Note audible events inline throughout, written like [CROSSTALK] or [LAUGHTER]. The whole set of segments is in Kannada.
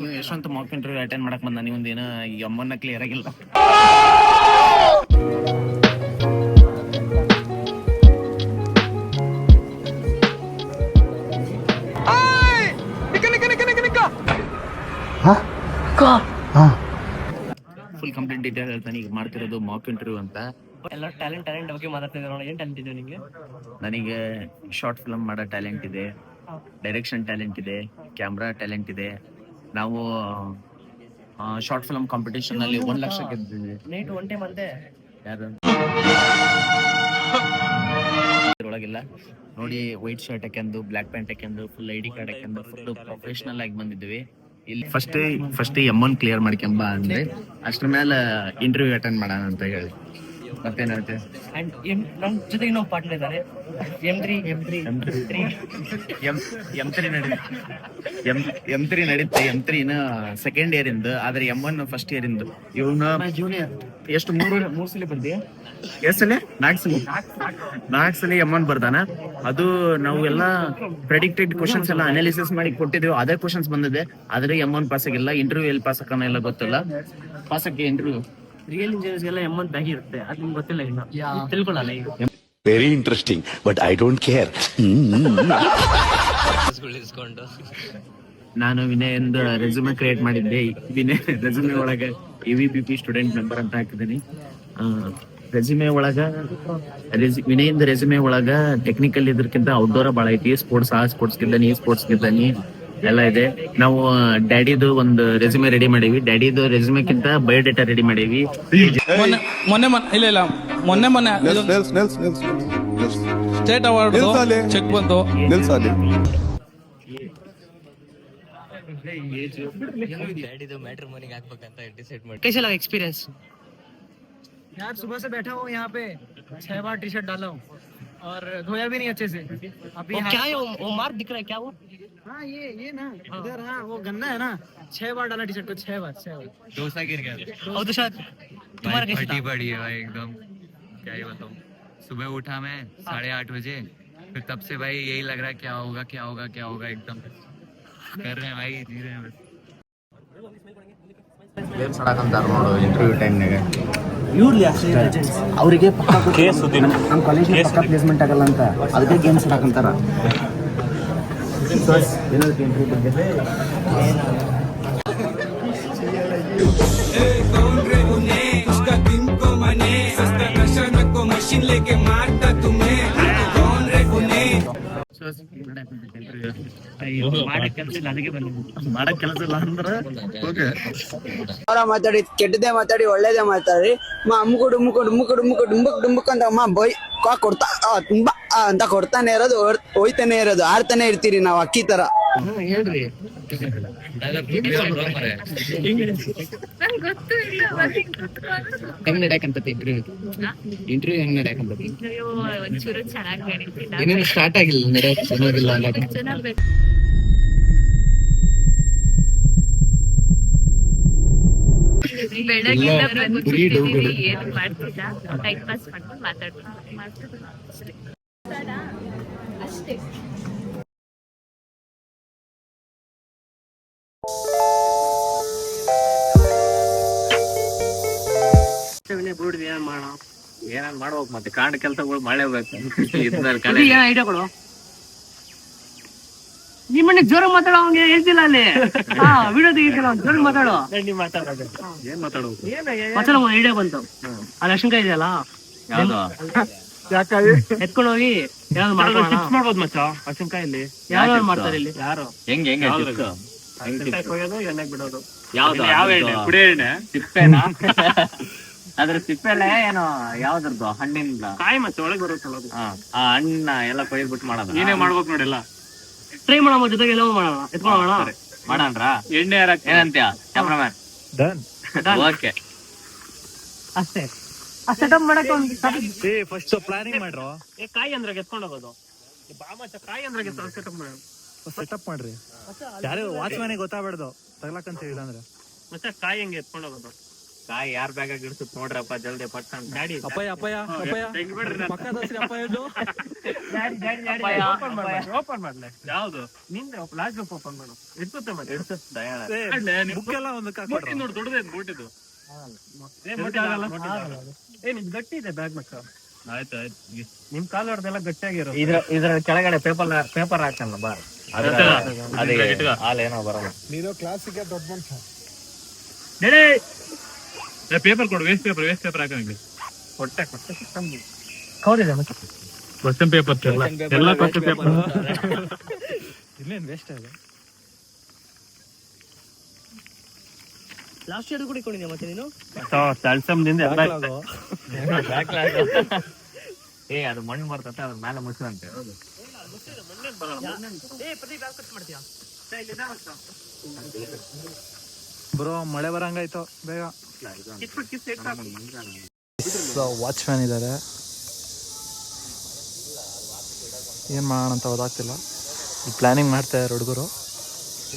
ನೀವು ಎಷ್ಟೊಂತ ಮಾಕ್ ಇಂಟರ್ವ್ಯೂ ಅಟೆಂಡ್ ಮಾಡಕ್ ಬಂದ. ನೀವೊಂದು ಏನೋ ಈ ಅಮ್ಮನ್ನ ಕ್ಲಿಯರ್ ಆಗಿಲ್ಲ. ಫುಲ್ ಕಂಪ್ಲೀಟ್ ಡೀಟೇಲ್ ಹೇಳ್ತಾನೆ. ಈಗ ಮಾಡ್ತಿರೋದು ಮಾಕ್ ಇಂಟರ್ವ್ಯೂ ಅಂತ. ಎಲ್ಲ ಟ್ಯಾಲೆಂಟ್ ಟ್ಯಾಲೆಂಟ್ ಬಗ್ಗೆ ಮಾತಾಡ್ತಿದ್ದಾರೆ ಏನ್ ಟ್ಯಾಲೆಂಟ್ ಇದೆ ನಿಮಗೆ? ನನಗೆ ಶಾರ್ಟ್ ಫಿಲ್ಮ್ ಮಾಡೋ ಟ್ಯಾಲೆಂಟ್ ಇದೆ. ಡೈರೆಕ್ಷನ್ ಟ್ಯಾಲೆಂಟ್ ಇದೆ. ಕ್ಯಾಮ್ರಾ ಟ್ಯಾಲೆಂಟ್ ಇದೆ. ನಾವು ಶಾರ್ಟ್ ಫಿಲ್ಮ್ ಕಾಂಪಿಟೇಷನ್ ಅಲ್ಲಿ ಒಂದ್ ಲಕ್ಷ ಗೆದ್ದಿದ್ವಿ. ನೈಟ್ ಒನ್ ಟೈಮ್ ಅಂತೆ ಯಾರು? ಒಳಗಿಲ್ಲ ನೋಡಿ ವೈಟ್ ಶರ್ಟ್ ಹಾಕೊಂಡು ಬ್ಲಾಕ್ ಪ್ಯಾಂಟ್ ಹಾಕೊಂಡು ಫುಲ್ ಐ ಡಿ ಕಾರ್ಡ್ ಹಾಕೊಂಡು ಫುಲ್ ಪ್ರೊಫೆಷನಲ್ ಆಗಿ ಬಂದಿದ್ವಿ. ಇಲ್ಲಿ first first M one clear ಮಾಡ್ಕೊಂಬ ಅಂದ್ರೆ ಅಷ್ಟ್ರ ಮೇಲೆ ಇಂಟರ್ವ್ಯೂ ಅಟೆಂಡ್ ಮಾಡೋಣ ಅಂತ ಹೇಳಿ. ಮತ್ತೇನಂತೆ ಅಂಡ್ ಎಂ ನಮ್ ಜೊತೆ ಇನ್ನೊಬ್ಬ ಪಾರ್ಟ್ನರ್ ಇದ್ದಾರೆ. M three M three three M M three ನಡಿ ಎಂ ಎಂ ತ್ರೀ ನಡೀತೆ. ಎಂ ತ್ರೀನ ಸೆಕೆಂಡ್ ಇಯರ್ ಇಂದ ಆದ್ರೆ ಎಂ ಒನ್ ಫಸ್ಟ್ ಇಯರ್ ಇಂದ. ಇವನ ಜೂನಿಯರ್ ಎಷ್ಟು ಮೂರು ಮೂರ್ ಸಲ ಬರ್ದಿ ಎಷ್ಟು ಸಲ? ನಾಲ್ಕು ಸಲ. ನಾಲ್ಕು ಸಲ ಎಂ ಒನ್ ಬರ್ದಾನ? ಅದು ನಾವು ಎಲ್ಲ ಪ್ರೆಡಿಕ್ಟೆಡ್ ಕ್ವಶನ್ಸ್ ಎಲ್ಲ ಅನಾಲಿಸಿಸ್ ಮಾಡಿ ಕೊಟ್ಟಿದ್ದೇವೆ ಅದೇ ಕ್ವಶನ್ಸ್ ಬಂದಿದೆ. ಆದ್ರೆ ಎಂ ಒನ್ ಪಾಸ್ ಆಗಿಲ್ಲ. ಇಂಟರ್ವ್ಯೂ ಎಲ್ಲಿ ಪಾಸ್ ಆಗೋಣ ಎಲ್ಲ ಗೊತ್ತಿಲ್ಲ. ಪಾಸ್ ಆಗಿ ಇಂಟರ್ವ್ಯೂ ರಿಯಲ್ ಇಂಜಿನಿಯರ್ಸ್ ಎಲ್ಲ ಎಂ ಅಂತ ಬ್ಯಾಗ್ ಇರುತ್ತೆ. ಅದು ನಿಮ್ಗೆ ಗೊತ್ತಿಲ್ಲ ಇನ್ನು. ತಿಳ್ಕೊಳ್ಳಲ್ಲ ಈಗ. Very but I don't care. ನಾನು ವಿನಯ್ ಎಂದು ರೆಸ್ಯೂಮೆ ಕ್ರಿಯೇಟ್ ಮಾಡಿದ್ದೆ. ವಿನಯ್ ರೆಸ್ಯೂಮೆ ಒಳಗ A V B P student member ಅಂತ ಹಾಕಿದ್ದೀನಿ. ರೆಸ್ಯೂಮೆ ಒಳಗ ವಿನಯಿಂದ ರೆಸ್ಯೂಮೆ ಒಳಗ ಟೆಕ್ನಿಕಲ್ ಇದ್ರಕ್ಕಿಂತ ಔಟ್ಡೋರ್ ಬಾಳ ಐತಿ. ಸ್ಪೋರ್ಟ್ಸ್ ಆ ಸ್ಪೋರ್ಟ್ಸ್ ಗಿದ್ದಾನಿ ಸ್ಪೋರ್ಟ್ಸ್ ಗಿದ್ದಾನಿ ಎಲ್ಲ ಇದೆ ನಾವು ಡ್ಯಾಡಿದು ಒಂದು ರೆಸ್ಯೂಮೆ ರೆಡಿ ಮಾಡೀವಿ ಡ್ಯಾಡಿದು ರೆಸ್ಯೂಮೆಕ್ಕಿಂತ ಬಯೋಡೇಟಾ ರೆಡಿ ಮಾಡೀವಿ ಮೊನ್ನೆ ಮೊನ್ನೆ ಮೊನ್ನೆ ಇಲ್ಲ ಇಲ್ಲ ಮೊನ್ನೆ ಮೊನ್ನೆ ನಿಲ್ಸ್ ನಿಲ್ಸ್ ನಿಲ್ಸ್ ನಿಲ್ಸ್ ನಿಲ್ಸ್ ಸ್ಟೇಟ್ ಅವಾರ್ಡ್ ನಿಲ್ಸ್ ಅಲ್ಲಿ. ಚೆಕ್ ಬಂತು ನಿಲ್ಸ್ ಅಲ್ಲಿ कैसे लगा एक्सपीरियंस यार सुबह से बैठा हूँ यहाँ पे छह बार टी शर्ट डाला हूँ और धोया भी नहीं अच्छे से अभी क्या है वो, वो मार्क दिख रहा है क्या वो हाँ ये ये ना इधर हाँ वो गन्ना है ना छह बार डाला टी शर्ट को छह बार छह बार डोसा गिर गया और तो शायद तुम्हारा कैसे फटी था? पड़ी है भाई एकदम क्या ही बताऊं सुबह उठा मैं साढ़े आठ बजे फिर तब से भाई यही लग रहा है क्या होगा क्या होगा क्या होगा एकदम कर रहे हैं भाई जी रहे हैं बस ಗೇಮ್ಸ್ ಆಡಕಂತಾರ ನೋಡು ಇಂಟರ್ವ್ಯೂ ಟೈಮ್ನಾಗ ಇವ್ರು ಅವರಿಗೆ ನಮ್ಮ ಕಾಲೇಜ್ ಪಕ್ಕ ಪ್ಲೇಸ್ಮೆಂಟ್ ಆಗಲ್ಲ ಅಂತ ಅದಕ್ಕೆ ಗೇಮ್ಸ್ ಆಡಕಂತಾರ ಬಗ್ಗೆ ಮಾಡಕ್ ಕೆಲಸ ಇಲ್ಲ ಅಂದ್ರ ಓಕೆ ಅವರ ಮಾತಾಡಿ ಕೆಟ್ಟದೇ ಮಾತಾಡಿ, ಒಳ್ಳೇದೇ ಮಾತಾಡಿ. ಅಮ್ಮ ಅಮ್ಮಕು ಡುಮ್ಮಕು ಡುಮ್ಮಕು ಡುಮ್ಮಕು ಡುಂಬಕ್ ಡುಂಬಕ್ ಅಂತ ಅಮ್ಮ ಬೈ ಕಾ ಕೊಡ್ತಾ ತುಂಬಾ ಅಂತ ಕೊಡ್ತಾನೆ ಇರೋದು ಹೋಯ್ತಾನೆ ಇರೋದು ಆಡ್ತಾನೆ ಇರ್ತೀರಿ ನಾವು ಅಕ್ಕಿ ತರ. ಹೇಳ್ರಿ. ಹೆಂಗ್ ನಡ್ಯಾಕಂತತಿ ಇಂಟರ್ವ್ಯೂ ಇಂಟರ್ವ್ಯೂ ಹೆಂಗ್ ನಡ್ಯಾಕಂತತಿ ಒಂಚೂರು ಚೆನ್ನಾಗಿ ನಡೀತಿಲ್ಲ ಏನೇನು ಸ್ಟಾರ್ಟ್ ಆಗಿಲ್ಲ ನಡೆಯಕ್ ಚೆನ್ನಾಗಿಲ್ಲ ಅನ್ನಕ್ಕೆ. ಚೆನ್ನಾಗಿ ಬೆಳಗಿಂದ ಬಂದು ಬರೀ ಡೌಗಳು. ಏನು ಮಾಡ್ತಿದ್ದ ಟೈಮ್ ಪಾಸ್ ಮಾಡ್ಕೊಂಡು ಮಾತಾಡ್ಕೊಂಡು ಮಾತಾಡ್ಕೊಂಡು ಅಷ್ಟೇ. ಏನ್ ಮಾಡ ಏನಾನ್ ಮಾಡ್ಬೇಕು ಮತ್ತೆ? ಕಾಂಡ ಕೆಲಸಗಳು ಮಾಡಲೇಬೇಕು ಐಡಿಯಾ ಐಡಿಯಾಗಳು? ನಿಮ್ಮ ಜ್ವರ ಜೋರ ಮಾತಾಡೋ ಅವ್ನಿಗೆ ಹೇಳ್ತಿಲ್ಲ ಅಲ್ಲಿ. [LAUGHS] ಹಾ ವಿಡಿಯೋ ತೆಗಿತಿಲ್ಲ ಜ್ವರ ಮಾತಾಡೋ. ಏನ್ ಮಾತಾಡೋ ಐಡಿಯಾ ಬಂತು. ಆ ಅಶಂಕ ಇದೆಯಲ್ಲ? ಯಾವ್ದು ಎತ್ಕೊಂಡು ಹೋಗಿ ಏನಾದ್ರು ಮಾಡ್ಕೊಳ್ಳೋಣ. ಮಾಡ್ಬೋದು ಮಚ್ಚ? ಹಸಿನಕಾಯಲ್ಲಿ. ಯಾರು ಮಾಡ್ತಾರೆ ಇಲ್ಲಿ? ಯಾರು? ಹೆಂಗ್ ಹೆಂಗ್ ಹೋಗೋದು ಎಣ್ಣೆಗೆ ಬಿಡೋದು. ಯಾವ್ದು ಯಾವ ಎಣ್ಣೆ? ಪುಡಿ ಎಣ್ಣೆ? ಸಿಪ್ಪೆನಾ ಅದ್ರ ಸಿಪ್ಪೆಲೆ ಏನು ಯಾವ್ದ್ರದ್ದು? ಹಣ್ಣಿಂದ? ಕಾಯಿ ಮತ್ತೆ ಒಳಗೆ ಬರುತ್ತಲ್ಲ ಅದು. ಹಾ, ಆ ಹಣ್ಣ ಎಲ್ಲ ಕೊಯ್ದ್ಬಿಟ್ಟು ಮಾಡೋದು? ನೀನೇ ಮಾಡ್ಬೇಕು ನೋಡಿಲ್ಲ ಟ್ರೈ ಮಾಡೋಣ ಜೊತೆಗೆ ಎಲ್ಲ ಮಾಡೋಣ. ಎತ್ಕೊಳ್ಳೋಣ ಮಾಡಣ್ರ? ಎಣ್ಣೆ ಯಾರ ಏನಂತ್ಯ ಕ್ಯಾಮ್ರಾಮ್ಯಾನ್? ಡನ್. ಓಕೆ. ಅಷ್ಟೇ. ಆ ಸೆಟಪ್ ಮಾಡಕ್ಕೆ ಒಂದು ಫಸ್ಟ್ ಪ್ಲಾನಿಂಗ್ ಮಾಡ್ರು. ಏ, ಕಾಯಿ ಅಂದ್ರೆ ಎತ್ಕೊಂಡು ಹೋಗೋದು. ಏ, ಬಾ ಮಚ್ಚ ಕಾಯಿ ಅಂದ್ರೆ ಸೆಟಪ್ ಸೆಟಪ್ ಮಾಡ್ರಿ. ಯಾರು ವಾಚ್ಮ್ಯಾನಿಗೆ ಗೊತ್ತಾಗ್ಬಾರ್ದು. ತಗ್ಲಕ್ಕಂತ ಹೇಳಿಲ್ಲ ಅಂದ್ರೆ. ಮತ್ತೆ ಕಾಯಿ ಹೆಂಗೆ ಎತ್ಕೊಂಡು ಹೋಗೋದು? ಕಾಯಿ ಯಾರ್ ಬ್ಯಾಗ್ ಇಡ್ಸುತ್ ನೋಡ್ರಪ್ಪ ಜಲ್ದಿ ಪಟ್ಟ ಗಾಡಿ ಅಪ್ಪಯ್ಯ ಅಪ್ಪಯ್ಯ ಅಪ್ಪಯ್ಯ. ಪಕ್ಕ ದೋಸ್ರಿ ಅಪ್ಪಯ್ಯದು ಓಪನ್ ಮಾಡ್ಲೆ. ಯಾವ್ದು? ನಿಂದೆ ಲಾಸ್ಟ್ ಓಪನ್ ಮಾಡು. ಇಡ್ಸುತ್ತೆ ಮತ್ತೆ. ಇಡ್ಸುತ್ತೆ ದಯಾಳ ಬುಕ್ ಎಲ್ಲ ಒಂದು ನೋಡಿ ದೊಡ್ಡದೇ ಬೋಟಿದು ಏ ನಿಮ್ ಗಟ್ಟಿ ಇದೆ ಬ್ಯಾಗ್ ಮಕ್ಕ ಆಯ್ತು ಆಯ್ತು. ನಿಮ್ ಕಾಲ್ ಹೊಡೆದೆಲ್ಲ ಗಟ್ಟಿಯಾಗಿರೋ. ಇದ್ರ ಇದ್ರ ಕೆಳಗಡೆ ಪೇಪರ್ ಪೇಪರ್ ಹಾಕಲ್ಲ ಬಾ. ಏನೋ ಹಾಲೇನೋ ಬರಲ್ಲ. ನೀನು ಕ್ಲಾಸಿಗೆ ದೊಡ್ಡ ಮನುಷ್ಯ. ಪೇಪರ್ ಕೊಡು ವೇಸ್ಟ್ ಪೇಪರ್ ವೇಸ್ಟ್ ಪೇಪರ್ ಹಾಕಂಗೆ ಕೊಟ್ಟೆ ಕೊಟ್ಟೆ ಕೌರಿದೆ ಮತ್ತೆ. ಕ್ವಶನ್ ಪೇಪರ್ ಎಲ್ಲ ಎಲ್ಲ ಕ್ವಶನ್ ಪೇಪರ್ ಇನ್ನೇನ್ ವೇಸ್ಟ್ ಇದೆ ಲಾಸ್ಟ್ ಇಯರ್ ಕೂಡ ಇಟ್ಕೊಂಡಿದ್ಯಾ ಮತ್ತೆ ನೀನು? ಎಲ್ಲ [LAUGHS] ಏ ಅದು ಮಣ್ಣು ಬರ್ತತೆ ಅದ್ರ ಮೇಲೆ ಮುಚ್ಚಂತೆ ಹೌದು. ಏ ಪ್ರದೀಪ್ ಕಟ್ ಮಾಡ್ತೀಯಾ? ಬ್ರೋ ಮಳೆ ಬರಂಗಾಯ್ತು ಬೇಗ. ವಾಚ್ ಮ್ಯಾನ್ ಇದ್ದಾರೆ ಏನು ಮಾಡೋಣ ಅಂತ ಓದಾಗ್ತಿಲ್ಲ ಪ್ಲಾನಿಂಗ್ ಮಾಡ್ತಾ ಇದ್ದಾರೆ ಹುಡುಗರು.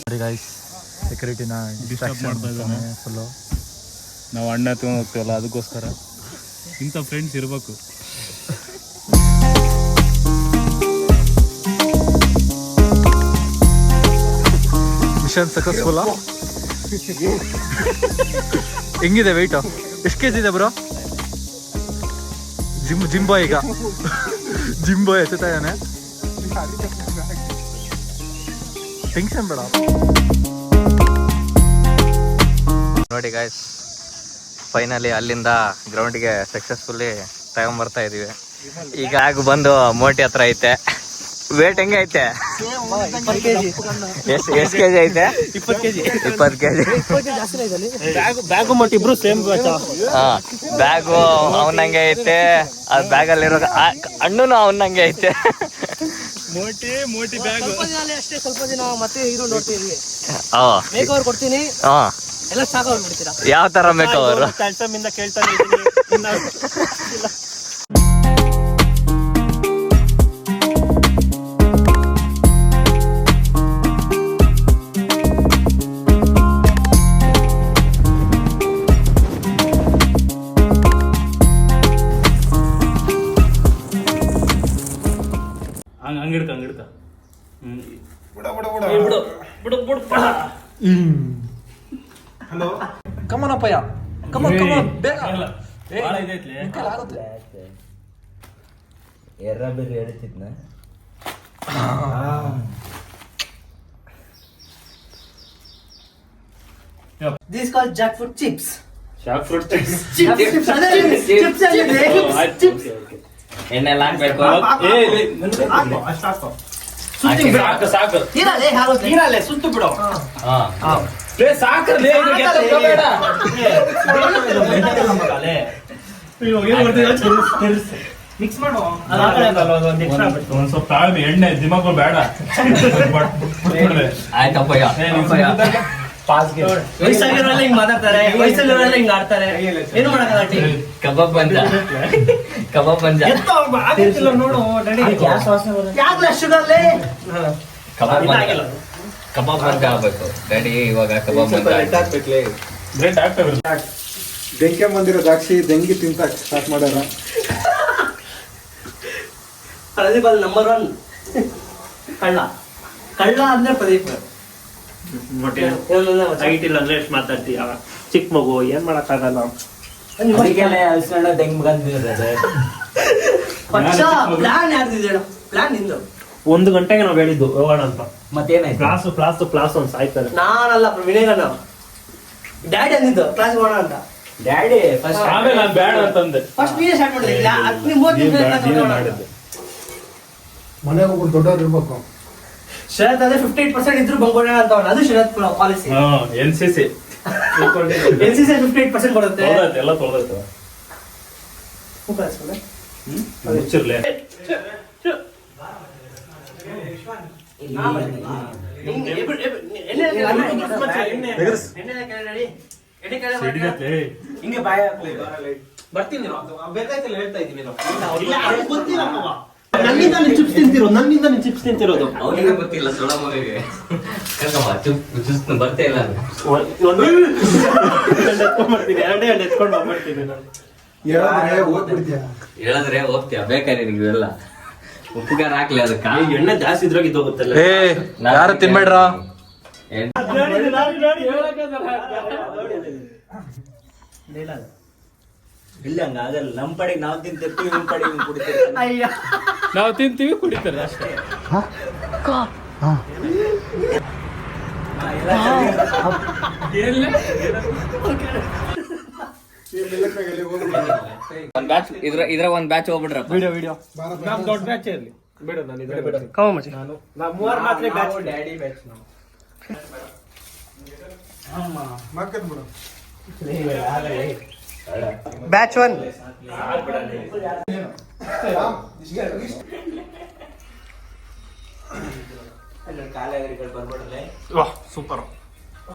ನೋಡಿ ಗೈಸ್ ಸೆಕ್ಯೂರಿಟಿನ ಇದ್ದಾನೆ. ಫುಲ್ಲು ನಾವು ಅಣ್ಣ ತಗೊಂಡ್ ಹೋಗ್ತೀವಲ್ಲ ಅದಕ್ಕೋಸ್ಕರ. ಇಂಥ ಫ್ರೆಂಡ್ಸ್ ಇರಬೇಕು. ಮಿಷನ್ ಸಕ್ಸಸ್ಫುಲ್ಲ ಹೆಂಗಿದೆ ವೆಯ್ಟು ಎಷ್ಟು ಕೆ ಜಿ ಇದೆ ಬ್ರೋ ಜಿಮ್ ಜಿಂಬೋ ಈಗ. ಜಿಂಬೋ ಎಚ್ಚುತ್ತಾ ಇದ್ದಾನೆ. ಟೆನ್ಷನ್ ಬೇಡ. ನೋಡಿ ಗಾಯ್ಸ್ ಫೈನಲಿ ಅಲ್ಲಿಂದ ಗ್ರೌಂಡ್ಗೆ ಸಕ್ಸಸ್ಫುಲ್ಲಿ ತಗೊಂಬರ್ತಾ ಇದೀವಿ. ಈಗ ಆಗ ಬಂದು ಮೋಟಿ ಹತ್ರ ಐತೆ. ವೇಟ್ ಹೆಂಗೆ ಐತೆ? ಎಷ್ಟು ಎಷ್ಟು ಕೆಜಿ ಐತೆ? ಇಪ್ಪತ್ತು ಕೆಜಿ. ಇಪ್ಪತ್ತು ಕೆಜಿ. ಬ್ಯಾಗು ಮಟ್ಟ ಇಬ್ರು ಸೇಮ್ ಹಾ ಬ್ಯಾಗು ಅವನಂಗೆ ಐತೆ ಆ ಬ್ಯಾಗ್ ಅಲ್ಲಿರೋ ಹಣ್ಣುನು ಅವನಂಗೆ ಐತೆ. ಮೋಟಿ ಮೋಟಿ ಬ್ಯಾಗ್. ಸ್ವಲ್ಪ ದಿನ ಅಷ್ಟೇ ಸ್ವಲ್ಪ ದಿನ ಮತ್ತೆ ಹೀರೋ ನೋಡ್ತೀವಿ ಹಾ. ಮೇಕ್ ಓವರ್ ಕೊಡ್ತೀನಿ. ಹಾ. ಎಲ್ಲ ಸಾಕಾಗ್ಬಿಡ್ತೀರಾ ಯಾವ ತರ ಬೇಕು ಅವರು? ಕ್ಯಾಲ್ಸಮ್ ಇಂದ ಕೇಳ್ತಾನೆ ಬಿಡ ಬಿಡ ಬಿಡ. ಹಂಗಿಡ್ಕ ಹಂಗಿಡ್ಕ ಕಮನಪ್ಪಯ್ಯ ಕಮನ್ ಕಮನ್ ಬೇಗ. ಭಾಳ ಇದೈತ್ಲೆ ಎರ್ರಬೇರಿ ಹೇಳ್ತಿದ್ನ this call jack food chips shock fruit chips chips chips ಎಣ್ಣೆ ಹಾಕ್ಬೇಕು? ಸಾಕು ಸುತ್ತು ಬಿಡು. ಹಾ. ಸಾಕ್ರಲೇ ಮಿಕ್ಸ್ ಮಾಡು ಒಂದ್ ಸ್ವಲ್ಪ ತಾಳ್ಮೆ ಎಣ್ಣೆ ದಿಮಾಕು ಬೇಡ ಆಯ್ತಪ್ಪಯ್ಯ ಹಿಂಗ್ ಮಾತಾಡ್ತಾರೆ ವಯಸ್ಸಲ್ಲಿರೋರೆಲ್ಲ ಹಿಂಗ್ ಆಡ್ತಾರೆ ಏನು ಮಾಡಕ್ಕಲ್ಲ ಟೀ ಕಬಾಬ್ ಬಂದ ಕಬಾಬ್ ಬಂದ ನೋಡು ಶುಗರ್ಲೆ ಕಬಾಬ್ ಬಂದ ಕಬಾಬ್ ಬಂದ ಆಗ್ಬೇಕು. ಗಾಡಿ ಇವಾಗ ಕಬಾಬ್ ಬಂದ ಬ್ರೆಡ್ ಆಗ್ತವೆ ಬೆಂಕಿ ಬಂದಿರೋ ದ್ರಾಕ್ಷಿ ದೆಂಗಿ ತಿಂತ ಸ್ಟಾರ್ಟ್ ಮಾಡ್ಯಾರ ಪ್ರದೀಪ್ ಅಲ್ಲಿ ನಂಬರ್ ಒನ್ ಕಳ್ಳ. ಕಳ್ಳ ಅಂದ್ರೆ ಪ್ರದೀಪ್. ಹೈಟ್ ಇಲ್ಲ ಅಂದ್ರೆ ಎಷ್ಟು ಮಾತಾಡ್ತೀಯ? ಚಿಕ್ಕ ಮಗು ಏನ್ ಮಾಡಕ್ಕಾಗಲ್ಲ? ಪ್ಲಾನ್ ಯಾರ್ದಿದೆ ಪ್ಲಾನ್ ನಿಂದು. ಒಂದು ಗಂಟೆಗೆ ನಾವು ಹೇಳಿದ್ದು ಹೋಗೋಣ ಅಂತ. ಮತ್ತೇನಾಯ್ತು? ಕ್ಲಾಸ್ ಕ್ಲಾಸ್ ಕ್ಲಾಸ್ ಒಂದು ಸಾಯ್ತಾರೆ. ನಾನಲ್ಲ ವಿನಯನ ಡ್ಯಾಡಿ ಅಂದಿದ್ದು ಕ್ಲಾಸ್ ಹೋಗೋಣ ಅಂತ. ಡ್ಯಾಡಿ ಫಸ್ಟ್ ಆಮೇಲೆ ನಾನು ಬೇಡ ಅಂತಂದೆ. ಫಸ್ಟ್ ನೀನೇ ಸ್ಟಾರ್ಟ್ ಮಾಡಿದ್ರಿ. ಹತ್ತು ಮೂವತ್ತು ನೀನ್ ನಿಮಿಷ ನೀನೇ ಅಂತ. ಮಾಡಿದ್ದು. ಮನೆಗೆ ಒಬ್ರು ದೊಡ್ಡವ್ರು ಇರ್ಬೇಕು. ಶರತ್ ಅದೇ ಫಿಫ್ಟಿ ಏಟ್ ಪರ್ಸೆಂಟ್ ಇದ್ರು ಬಂಗೋಣ ಅಂತ. ಅದು ಶರತ್ ಪಾಲಿಸಿ ಹಾ N C C N C C fifty eight percent ಬರುತ್ತೆ ತೊಳ್ದೈತೆ ಎಲ್ಲ ತೊಳ್ದೈತೆ ಮುಖ ಹಚ್ಕೊಂಡೆ. ಮುಚ್ಚಿರ್ಲೆ ಹಿಂಗೆ ಇಬ್ರು- ಇಬ್ರು- ಎಣ್ಣೆ ಎಣ್ಣೆ ಎಣ್ಣೆ ಕೆಳಗೆ ನಡಿ. ಎಣ್ಣೆ ಕೆಳಗೆ ಹೇಳ್ತಾ ಇದ್ದೀನಿ. ನನ್ನಿಂದ ನೀನ್ ಚಿಪ್ಸ್ ತಿಂತಿರೋ ನನ್ನಿಂದ ನೀನ್ ಚಿಪ್ಸ್ ತಿಂತಿರೋದು ಅವನಿಗೆ ಗೊತ್ತಿಲ್ಲ ಸೊಳ ಬರ್ತೇ ಇಲ್ಲ ಎರಡೇ ಎರಡು ಎತ್ಕೊಂಡು ಹೋಗ್ಬಿಡ್ತೀನಿ ಹೇಳಿದ್ರೆ ಹೋಗ್ತೀಯ ಬೇಕಾದ್ರೆ ನಿಮ್ಗೆಲ್ಲ ಉಪ್ಪುಗಾರ ಹಾಕ್ಲಿ ಅದಕ್ಕ ಎಣ್ಣೆ ಜಾಸ್ತಿ ಇದ್ರಾಗ ಇದು ಹೋಗುತ್ತಲ್ಲ ಏ ಯಾರು ತಿನ್ಬೇಡ್ರ ಇಲ್ಲ ಹಂಗ ಆಗಲ್ಲ ನಮ್ ಪಡೆಗೆ ನಾವ್ ತಿಂತಿರ್ತೀವಿ ನಿಮ್ ಪಡೆಗೆ ನೀವು ಕುಡಿತೀರಿ ನಾವು ತಿಂತೀವಿ ಕುಡಿತಾರೆ ಅಷ್ಟೇ ಒಂದ್ ಬ್ಯಾಚ್ ಇದ್ರ ಇದ್ರ ಒಂದ್ ಬ್ಯಾಚ್ ಹೋಗ್ಬಿಡ್ರಪ್ಪ ನಮ್ ದೊಡ್ಡ ಬ್ಯಾಚ್ ಇರ್ಲಿ. ಬಿಡು ನಾನು ಇದ್ರೆ ಬಿಡು ನಾನು ನಾ ಮೂವರ್ ಮಾತ್ರ ಬ್ಯಾಚ್ ಡ್ಯಾಡಿ ಬ್ಯಾಚ್ ನಾವು. ಮಕ್ಕದ್ ಬಿಡು. Batch one super.